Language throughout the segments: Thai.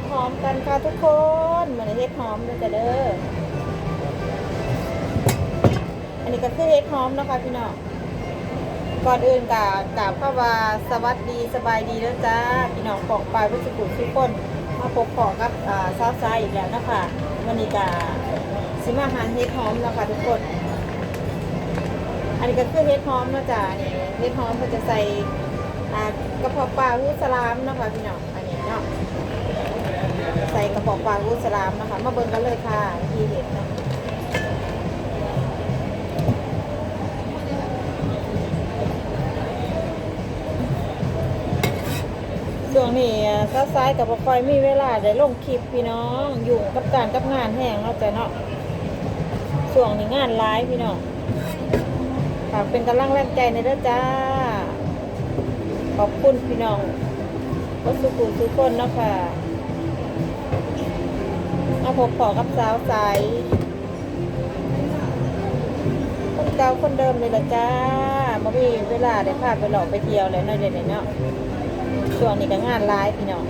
ดหอมกันค่ะทุกคนเหมือนเฮ็ดหอมเลยจะเด้อ อันนี้ก็คือเฮ็ดหอมนะคะพี่น้อง ก่อนอื่นกะกราบเข้าว่าสวัสดีสบายดีแล้วจ้า พี่น้องปองปลายพุทธกุลทุกคนมาพบปอกับอ่าซาวซายอีกแล้วนะคะวันนี้กะสิมาหารเฮ็ดหอมนะคะทุกคน อันนี้ก็คือเฮ็ดหอมนะจ้านี่เฮ็ดหอมมันจะใส่อ่ากระเพาะปลาวุ้สลามนะคะพี่น้องอันนี้เนาะ ใส่กระเพาะปลาวุ้สลามนะคะ มาเบิ่งกันเลยค่ะที่เห็ดเนะช่วงนี้ซ้าซ้ายกับบ่ค่อยมีเวลาได้ลงคลิปพี่น้องอยู่กับการกับงานแห้งเนาะเนาะช่วงนี้งานร้ายพี่น้องฝากเป็นกำลังแรงใจในเด้อจ้า ขอบคุณพี่น้องวัสุขุทุกคนเนาะค่ะ มาพบขอกับสาวใสคนเก่าคนเดิมเลยละจ้าบ่มีเวลาได้พาไปหลอกไปเที่ยวเลยเนาะเดี๋ยวนี้เนาะช่วงนี้ก็งานร้ายพี่น้อง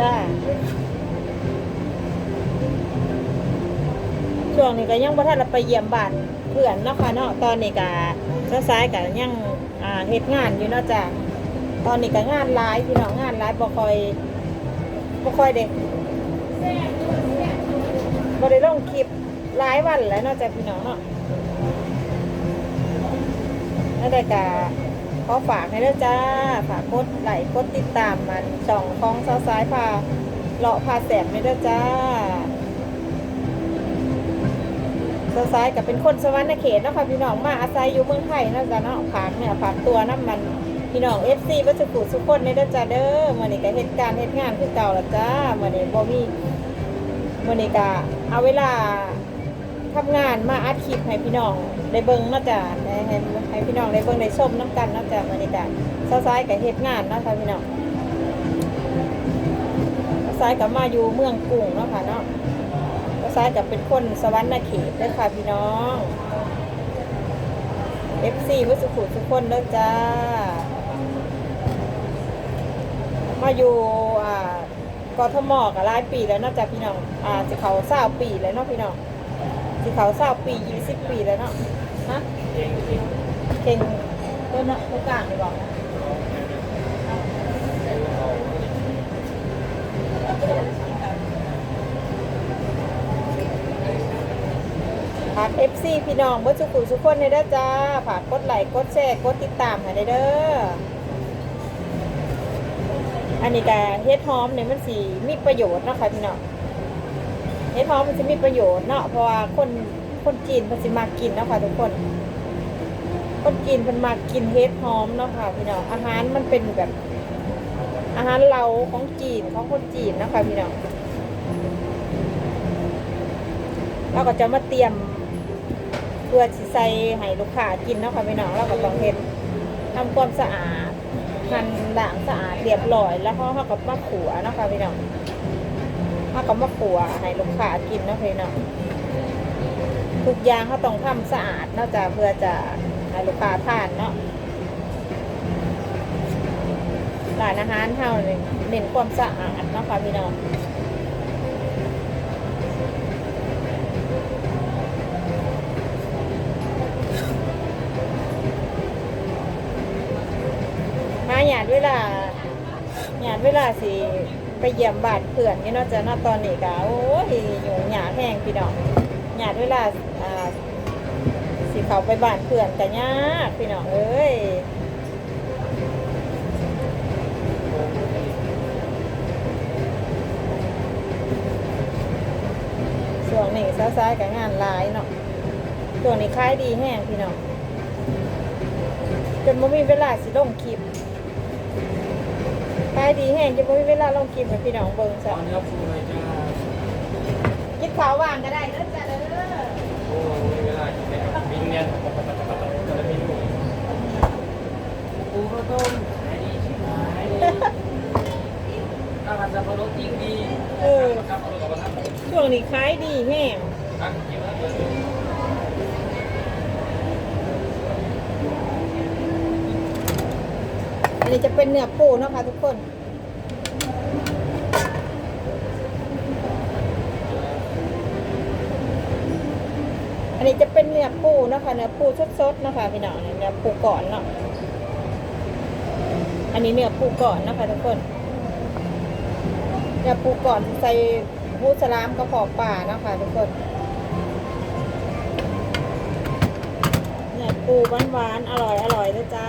จ้าช่วงนี้ก็ยังบ่ทันไปเยี่ยมบ้าน เพื่อนเนาะค่ะเนาะตอนนี้ก็เช้าซ้ายก็ยังอ่าเฮ็ดงานอยู่เนาะจ้ะตอนนี้ก็งานร้ายพี่น้องงานร้ายบ่ค่อยบ่ค่อยได้บริลงคลิปหลายวันแล้วเนาะจ้ะพี่น้องเนาะนั่นแต่กะขอฝากให้ด้วยจ้าฝากกดไลค์กดติดตามมันช่องของซ้ายพาเลาะพาแสบให้ด้วยจ้า ซาวซ้ายกับเป็นคนสวรรค์เขตเนาะค่ะพี่น้องมาอาศัยอยู่เมืองไทยนะจ้ะเนาะฝากเนี่ยฝากตัวน้ำมันพี่น้องเอฟซีวัสดุสุขคนในเด้อจ้าเด้อมื่อนี้ก็เหตุการณ์เหตุงานคือเก่าละจ้ามื่อนี้บ่มีมื่อนี้ก็เอาเวลาทำงานมาอัดคลิปให้พี่น้องได้เบิ่งนาะจ้ะให้ให้ให้พี่น้องได้เบิ่งได้ชมน้ำกันนาะจ้ะมื่อนี้ก็ซ้ายกับเฮ็ดงานนาะคะพี่น้องซ้ายกับมาอยู่เมืองกรุงเนาะค่ะเนาะ ซ้ายกับเป็นคนสวรรค์เขตด้อค่ะพี่น้อง FC วัสุขุทุกคนเด้อจ้า มาอยู่อ่ากทมกับหลายปีแล้วนอกจากพี่น้องอ่าสิเขาเศร้าปีแล้วเนาะพี่น้องสิเขาเศร้าปียี่สิบปีแล้วเนาะฮะเข่งต้นนะต้นกลางดีบอกนะฝาก FC พี่น้องเบิร์สุขุสุกคนในเด้อจ้าฝากกดไลค์กดแชร์กดติดตามให้ได้เด้ออันนี้ก็เฮ็ดหอมเนี่ยมันสีมีประโยชน์เนาะค่ะพี่น้องเฮ็ดหอมมันจะมีประโยชน์เนาะเพราะว่าคนคนจีนมันสิมากินเนาะค่ะทุกคน คนจีนมันมากินเฮ็ดหอมเนาะค่ะพี่น้องอาหารมันเป็นแบบ อาหารเราของจีนของคนจีนเนาะคะพี่น้องเราก็จะมาเตรียม เพื่อสิใส่ให้ลูกค้ากินเนาะค่ะพี่น้องเราก็ต้องเฮ็ดทำความสะอาดหั่นล้างสะอาดเรียบร้อยแล้วเขาเขาก็มาขัวเนาะค่ะพี่น้องเขาก็มาขัวให้ลูกค้ากินเนาะพี่น้องทุกอย่างเขาต้องทำสะอาดเนอกจากเพื่อจะให้ลูกค้าทานเนาะร้านอาหารเท่านี่เน้นความสะอาดเนาะค่ะพี่น้องมาหยาดเวลาหยาดเวลาสิไปเยี่ยมบ้านเพื่อนนี่เนาะจะเนาะตอนนี้ก็โอ้ยอยู่หยาแห้งพี่น้องหยาดเวลาอ่าสิเขาไปบ้านเพื่อนกันยากพี่น้องเอ้ยช่วงนี้ซ้ายๆกับงานหลายเนาะช่วงนี้ขายดีแห้งพี่น้องจนไม่มีเวลาสิลงคลิปายดีแห้งจะไม่มีเวลาลงคลิปให้พี่น้องเบิ่งตซะอนนี้ก็ฟูเลยจ้ากินข้าวว่างก็ได้เด้อจ้ะเด้อโอ้มีเวลากินแล้วบินเนี่ยจะได้บินปูข้าวต้มขายดีชิบหายข้าวผัดสับปะรดยิ่งดีเออข้าวผัดสับปะรดกับข้าวผัดช่วงนี้ขายดีแห้งอะกินแล้วเดี๋ยว นนี้จะเป็นเนื้อปูเนาะค่ะทุกคนอันนี้จะเป็นเนื้อปูนะคะเนื้อปูสดๆนะคะพี่น้องเนื้อปูก่อนเนาะอันนี้เนื้อปูก่อนนะคะทุกคนเนื้อปูก่อนใส่หมูสลามกระเพาะป่านะคะทุกคนเนื้อปูหวานๆอร่อยอร่อยเลยจ้า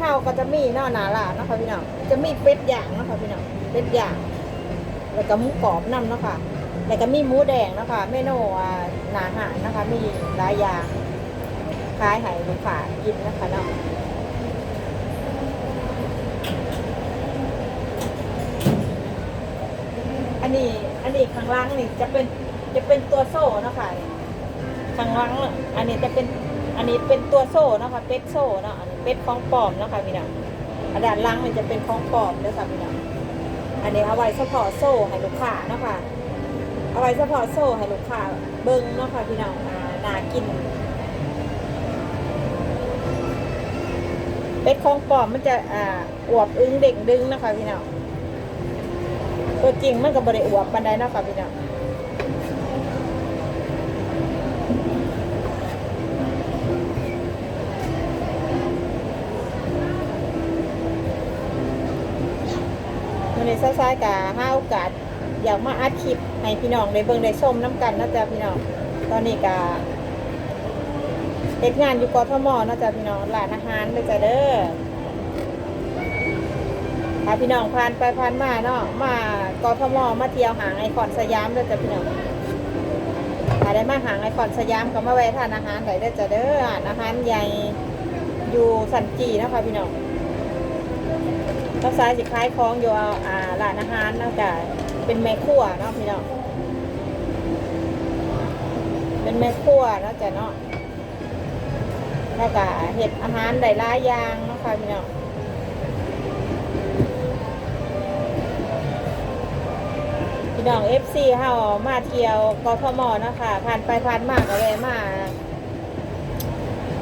เฮาก็จะมีเนาะหนาลานเนาะค่ะพี่น้องจะมีเป็ดย่างเนาะค่ะพี่น้องเป็ดย่าง แล้วก็หมูกรอบนำเนาะค่ะแล้วก็มีหมูแดงเนาะค่ะเมนูอ่าหนาหารนะคะ มีหลายอย่างคล้ายไห่ลูกค้ากินนะคะเนาะอันนี้อันนี้ข้างล่างนี่จะเป็นจะเป็นตัวโซ่เนาะค่ะข้างล่างอันนี้จะเป็น อันนี้เป็นตัวโซ่เนาะคะเป็ดโซ่เนาะอันนี้เป็ดของปลอมเนาะคะพี่น้องอันด้านล่างมันจะเป็นของปลอมเด้อค่ะพี่น้องอันนี้เอาไว้เฉพาะโซ่ให้ลูกค้านะคะเอาไว้เฉพาะโซ่ให้ลูกค้าเบิ้งเนาะค่ะพี่น้องน่ากิน เป็ดของปลอมมันจะอ่าอวบอึ้งเด่งดึงนะคะพี่น้องตัวจริงมันก็บริอวบปันไดเนาะค่ะพี่น้อง นนี้ซ้ายๆกะห้าโอกาสอยากมาอัดคลิปให้พี่น้องได้เบิ่งได้ชมน้ำกันนะจ๊ะพี่น้องตอนนี้กะเฮ็ดงานอยู่กทมนะจ๊ะพี่น้องร้านอาหารเลยจ้ะเด้อถ้าพี่น้องผ่านไปผ่านมาเนาะมากทมมาเที่ยวหางไอคอนสยามเด้อจ้ะพี่น้องถ้าได้มาหางไอคอนสยามก็มาแวะทานอาหารได้เด้อจ้ะเด้อร้านอาหารใหญ่อยู่สันจีนะคะพี่น้อง ข้าวสายสิคล้ายคล้องอยู่เอาอ่าร้านอาหารนอกจากเป็นแม่ครัวเนาะพี่น้องเป็นแม่ครัวเนาะจ้ะเนาะแล้วก็เห็ดอาหารหลายๆอย่างเนาะค่ะพี่น้องพี่น้องเอฟซีเฮามาเที่ยวกทมเนาะค่ะผ่านไปผ่านมาก็แวะมา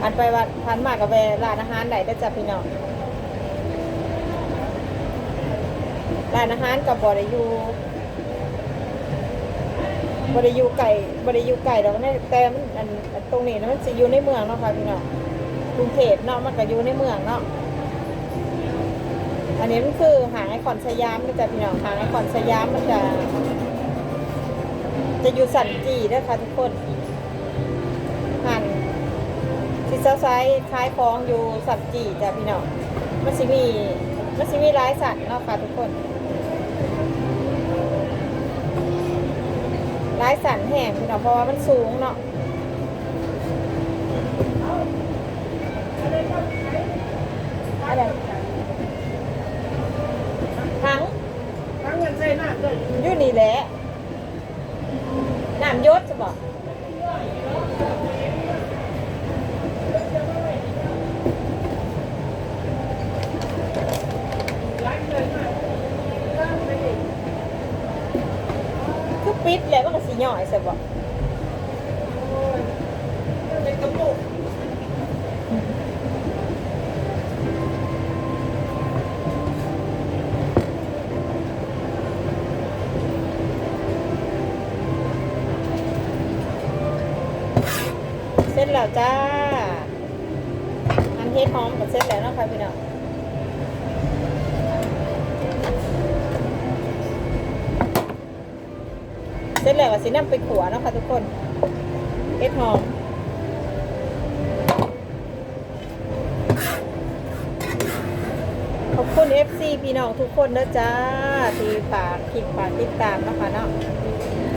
ผ่านไปวัดผ่านมาก็แวะร้านอาหารไหนได้จ้ะพี่น้อง ร้านอาหารกับบริยูบริยูไก่บริยูไก่เราก็ได้แต่มันอันตรงนี้นะมันจะอยู่ในเมืองเนาะค่ะพี่น้องกรุงเทพเนาะมันก็อยู่ในเมืองเนาะอันนี้มันคือหางไอคอนสยามนะจ๊ะพี่น้องหางไอคอนสยามมันจะ จะอยู่สันจีเด้วยค่ะทุกคนหันทิซ้ายคล้ายคล้องอยู่สันจีจ้ะพี่น้องมันสิมีมันสิมีหลายสัตว์เนาะค่ะทุกคน ร้ายสันแห้งพี่น้องเพราะว่ามันสูงเนาะอะไรถังทั้งเงินใส่หน้าเลยอยู่นี่แหละน้ำยศจะบอกคือปิดแล้วมั นก็สีหน่อยใช่บอกเป็นกระปุกเสร็จแล้วจ้าอันเฮ็ดหอมกับเสร็จแล้วนะคะพี่น้อง เสร็จแล้วก็สินำไปขัวเนาะค่ะทุกคนเฮ็ดหอมขอบคุณ FC พี่น้องทุกคนนะจ้าที่ฝากคลิปฝากติดตามนะคะเนาะ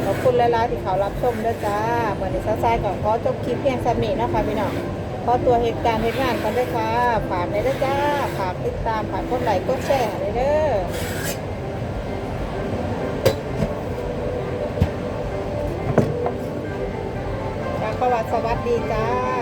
ขอบคุณหลายๆที่เขารับชมด้วยจ้าเหมือนในซ้ายก่อนขอจบคลิปเพียงสำนีนะคะพี่น้องขอตัวเหตุการณ์เหตุงานกันด้วยค่ะฝากเลยด้วยจ้าฝากติดตามฝากกดไลค์กดแชร์เลยเด้อ สวัสดีจ้า